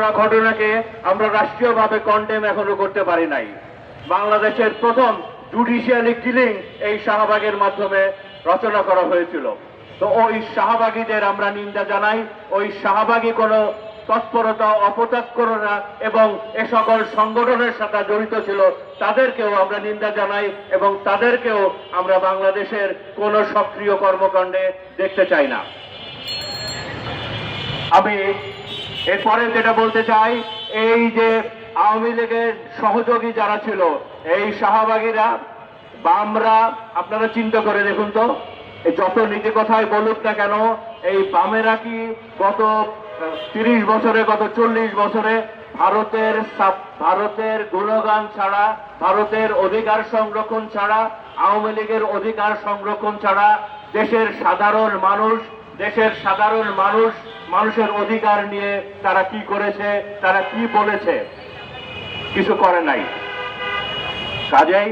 করা ঘটনাকে আমরা রাষ্ট্রীয়ভাবে কন্ডেম এখনও করতে পারি নাই। বাংলাদেশের প্রথম জুডিশিয়ালি কিলিং এই শাহবাগের মাধ্যমে রচনা করা হয়েছিল। তো ওই শাহবাগীদের আমরা নিন্দা জানাই। ওই শাহবাগী কোনো তৎপরতা, অপতৎপরতা এবং এ সকল সংগঠনের সাথে জড়িত ছিল, তাদেরকেও আমরা নিন্দা জানাই এবং তাদেরকেও আমরা বাংলাদেশের কোনো সক্রিয় কর্মকাণ্ডে দেখতে চাই না। আমি এরপরে যেটা বলতে চাই, এই যে আওয়ামী লীগের সহযোগী যারা ছিল, এই শাহবাগীরা, বামরা, আপনারা চিন্তা করে দেখুন তো যত নীতি কথাই বলুক না কেন, এই বামেরা কি গত তিরিশ বছরে, গত চল্লিশ বছরে ভারতের ভারতের গুণগান ছাড়া, ভারতের অধিকার সংরক্ষণ ছাড়া, আওয়ামী লীগের অধিকার সংরক্ষণ ছাড়া দেশের সাধারণ মানুষ দেশের সাধারণ মানুষ, মানুষের অধিকার নিয়ে তারা কি করেছে, তারা কি বলেছে, কিছু করে নাই। কাজেই,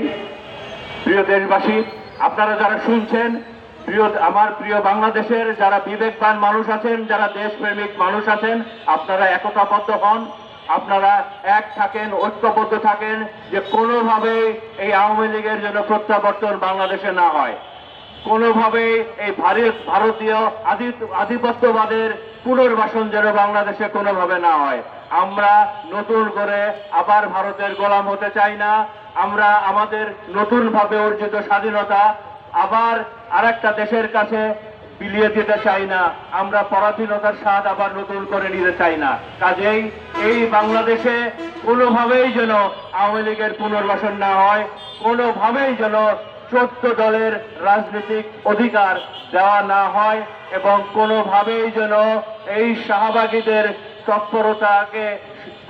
প্রিয় দেশবাসী, আপনারা যারা শুনছেন, প্রিয়, আমার প্রিয় বাংলাদেশের যারা বিবেকবান মানুষ আছেন, যারা দেশপ্রেমিক মানুষ আছেন, আপনারা একতাবদ্ধ হন। আপনারা এক থাকেন, ঐক্যবদ্ধ থাকেন যে কোনোভাবেই এই আওয়ামী লীগের জন্য প্রত্যাবর্তন বাংলাদেশে না হয়। কোনোভাবেই এই ভারত ভারতীয় আধি- আধিপত্যবাদের পুনর্বাসন যেন বাংলাদেশে কোনোভাবে না হয়। আমরা নতুন করে আবার ভারতের গোলাম হতে চাই না। আমরা আমাদের নতুনভাবে অর্জিত স্বাধীনতা আবার আরেকটা দেশের কাছে বিলিয়ে দিতে চাই না। আমরা পরাধীনতার স্বাদ আবার নতুন করে নিতে চাই না। কাজেই এই বাংলাদেশে কোনোভাবেই যেন আওয়ামী লীগের পুনর্বাসন না হয়, কোনোভাবেই যেন চোদ্দ দলের রাজনৈতিক অধিকার দেওয়া না হয় এবং কোনোভাবেই যেন এই শাহবাগীদের তৎপরতাকে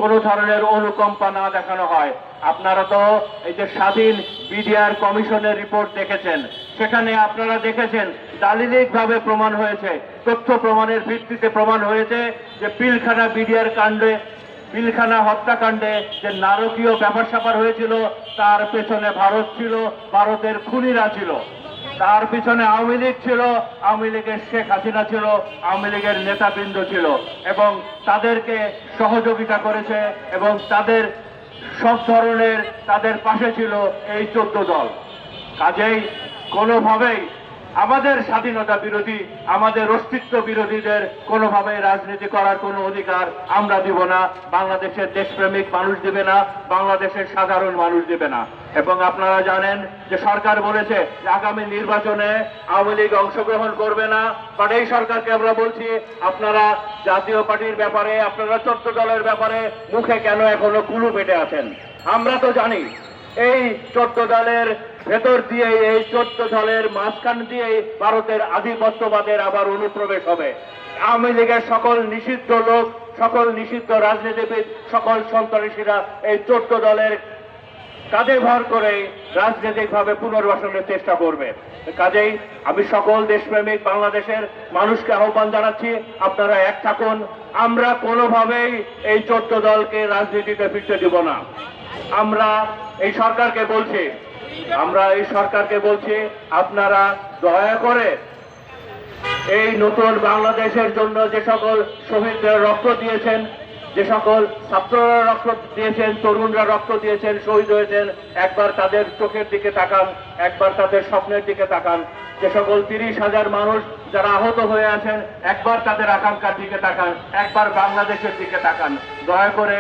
কোনো ধরনের অনুকম্পা না দেখানো হয়। আপনারা তো এই যে স্বাধীন বিডিআর কমিশনের রিপোর্ট দেখেছেন, সেখানে আপনারা দেখেছেন দালিলিকভাবে প্রমাণ হয়েছে, তথ্য প্রমাণের ভিত্তিতে প্রমাণ হয়েছে যে পিলখানা বিডিআর কাণ্ডে পিলখানা হত্যাকাণ্ডে যে নারকীয় ব্যাপার স্যাপার হয়েছিল, তার পেছনে ভারত ছিল, ভারতের খুনিরা ছিল। তার পিছনে আওয়ামী লীগ ছিল, আওয়ামী লীগের শেখ হাসিনা ছিল, আওয়ামী লীগের নেতাবৃন্দ ছিল এবং তাদেরকে সহযোগিতা করেছে এবং তাদের সব ধরনের তাদের পাশে ছিল এই চোদ্দ দল। কাজেই কোনোভাবেই আমাদের স্বাধীনতা বিরোধী, আমাদের অস্তিত্ব বিরোধীদের কোনোভাবে রাজনীতি করার কোনো অধিকার আমরা দিব না। বাংলাদেশের দেশপ্রেমিক মানুষ দেবে না, বাংলাদেশের সাধারণ মানুষ দেবে না। এবং আপনারা জানেন যে সরকার বলেছে আগামী নির্বাচনে আওয়ামী লীগ অংশগ্রহণ করবে না। বাট এই সরকারকে আমরা বলছি, আপনারা জাতীয় পার্টির ব্যাপারে, আপনারা চোদ্দ দলের ব্যাপারে মুখে কেন এখনও কুলু পেটে আছেন? আমরা তো জানি এই চোদ্দ দলের ভেতর দিয়ে, এই চোদ্দ দলের মাঝখান দিয়ে ভারতের আধিপত্যবাদের আবার অনুপ্রবেশ হবে। আওয়ামী লীগের সকল নিষিদ্ধ লোক, সকল নিষিদ্ধ রাজনীতিবিদ, সকল সন্ত্রাসীরা এই চোদ্দ দলের কাঁধে ভর করে রাজনৈতিকভাবে পুনর্বাসনের চেষ্টা করবে। কাজেই আমি সকল দেশপ্রেমিক বাংলাদেশের মানুষকে আহ্বান জানাচ্ছি, আপনারা এক থাকুন। আমরা কোনোভাবেই এই চোদ্দ দলকে রাজনীতিতে ফিরতে দিব না। আমরা এই সরকারকে বলছি, আমরা এই সরকারকে বলছি, আপনারা দয়া করে এই নতুন বাংলাদেশের জন্য যে সকল শহীদরা রক্ত দিয়েছেন, যে সকল ছাত্ররা রক্ত দিয়েছেন, তরুণরা রক্ত দিয়েছেন, শহীদ হয়েছেন, একবার তাদের চোখের দিকে তাকান, একবার তাদের স্বপ্নের দিকে তাকান। যে সকল তিরিশ হাজার মানুষ যারা আহত হয়ে আছেন, একবার তাদের আকাঙ্ক্ষার দিকে তাকান, একবার বাংলাদেশের দিকে তাকান। দয়া করে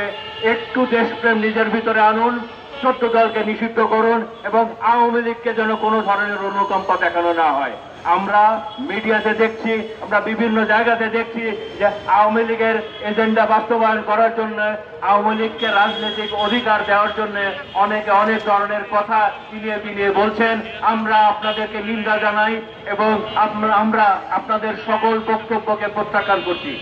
একটু দেশপ্রেম নিজের ভিতরে আনুন ছোট্ট দলকে নিষিদ্ধ করুন এবং আওয়ামী লীগকে যেন কোনো ধরনের অনুকম্পা দেখানো না হয়। আমরা মিডিয়াতে দেখছি, আমরা বিভিন্ন জায়গাতে দেখছি যে আওয়ামী লীগের এজেন্ডা বাস্তবায়ন করার জন্য, আওয়ামী লীগকে রাজনৈতিক অধিকার দেওয়ার জন্য অনেকে অনেক ধরনের কথা বিনিয়ে বিনিয়ে বলছেন। আমরা আপনাদেরকে নিন্দা জানাই এবং আমরা আমরা আপনাদের সকল বক্তব্যকে প্রত্যাখ্যান করছি।